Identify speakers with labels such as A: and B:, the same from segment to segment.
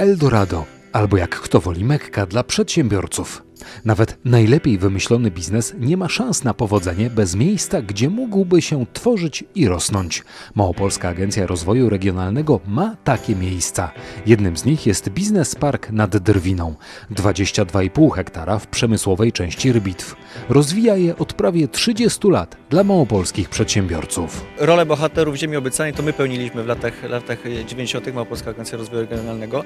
A: Eldorado, albo jak kto woli Mekka dla przedsiębiorców. Nawet najlepiej wymyślony biznes nie ma szans na powodzenie bez miejsca, gdzie mógłby się tworzyć i rosnąć. Małopolska Agencja Rozwoju Regionalnego ma takie miejsca. Jednym z nich jest Biznes Park nad Drwiną, 22,5 hektara w przemysłowej części Rybitw. Rozwija je od prawie 30 lat dla małopolskich przedsiębiorców.
B: Rolę bohaterów Ziemi Obiecanej to my pełniliśmy w latach, latach 90. Małopolska Agencja Rozwoju Regionalnego.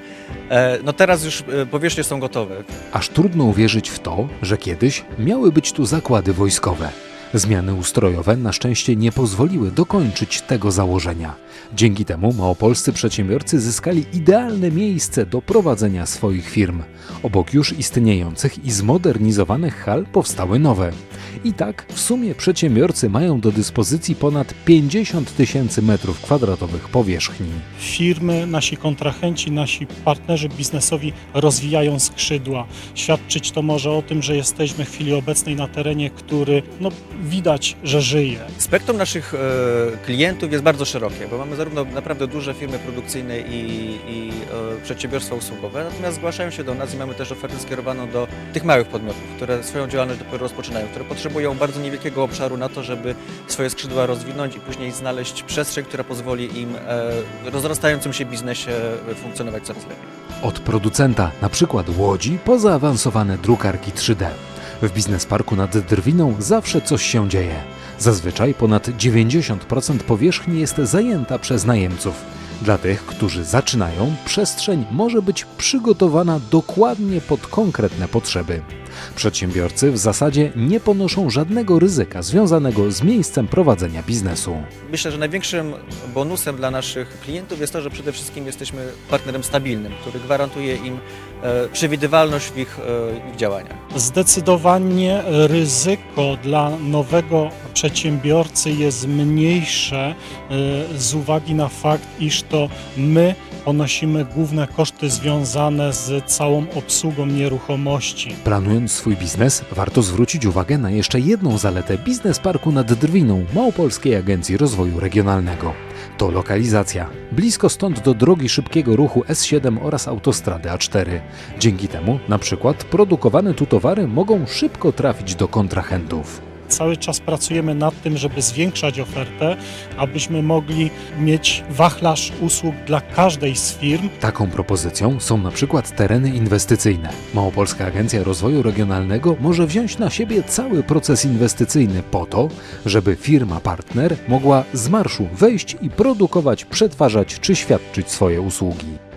B: E, No teraz już e, powierzchnie są gotowe.
A: Aż trudno uwierzyć w to, że kiedyś miały być tu zakłady wojskowe. Zmiany ustrojowe na szczęście nie pozwoliły dokończyć tego założenia. Dzięki temu małopolscy przedsiębiorcy zyskali idealne miejsce do prowadzenia swoich firm. Obok już istniejących i zmodernizowanych hal powstały nowe. I tak w sumie przedsiębiorcy mają do dyspozycji ponad 50 tysięcy metrów kwadratowych powierzchni.
C: firmy, nasi kontrahenci, nasi partnerzy biznesowi rozwijają skrzydła. Świadczyć to może o tym, że jesteśmy w chwili obecnej na terenie, który no, widać, że żyje.
B: Spektrum naszych e, klientów jest bardzo szerokie, bo mamy zarówno naprawdę duże firmy produkcyjne i, i e, przedsiębiorstwa usługowe, natomiast zgłaszają się do nas i mamy też ofertę skierowaną do tych małych podmiotów, które swoją działalność dopiero rozpoczynają, które potrzebują bardzo niewielkiego obszaru na to, żeby swoje skrzydła rozwinąć i później znaleźć przestrzeń, która pozwoli im e, rozrastającym się biznesie e, funkcjonować coraz lepiej.
A: Od producenta, na przykład łodzi, po zaawansowane drukarki 3D. W biznesparku nad Drwiną zawsze coś się dzieje. Zazwyczaj ponad 90% powierzchni jest zajęta przez najemców. Dla tych, którzy zaczynają, przestrzeń może być przygotowana dokładnie pod konkretne potrzeby. Przedsiębiorcy w zasadzie nie ponoszą żadnego ryzyka związanego z miejscem prowadzenia biznesu.
B: Myślę, że największym bonusem dla naszych klientów jest to, że przede wszystkim jesteśmy partnerem stabilnym, który gwarantuje im e, przewidywalność w ich, e, ich działaniach.
C: Zdecydowanie ryzyko dla nowego przedsiębiorcy jest mniejsze y, z uwagi na fakt, iż to my ponosimy główne koszty związane z całą obsługą nieruchomości.
A: Planując swój biznes, warto zwrócić uwagę na jeszcze jedną zaletę biznesparku nad Drwiną Małopolskiej Agencji Rozwoju Regionalnego. To lokalizacja. Blisko stąd do drogi szybkiego ruchu S7 oraz autostrady A4. Dzięki temu, na przykład, produkowane tu towary mogą szybko trafić do kontrahentów.
C: Cały czas pracujemy nad tym, żeby zwiększać ofertę, abyśmy mogli mieć wachlarz usług dla każdej z firm,
A: Taką propozycją są na przykład tereny inwestycyjne. Małopolska Agencja Rozwoju Regionalnego może wziąć na siebie cały proces inwestycyjny po to, żeby firma partner mogła z marszu wejść i produkować, przetwarzać czy świadczyć swoje usługi.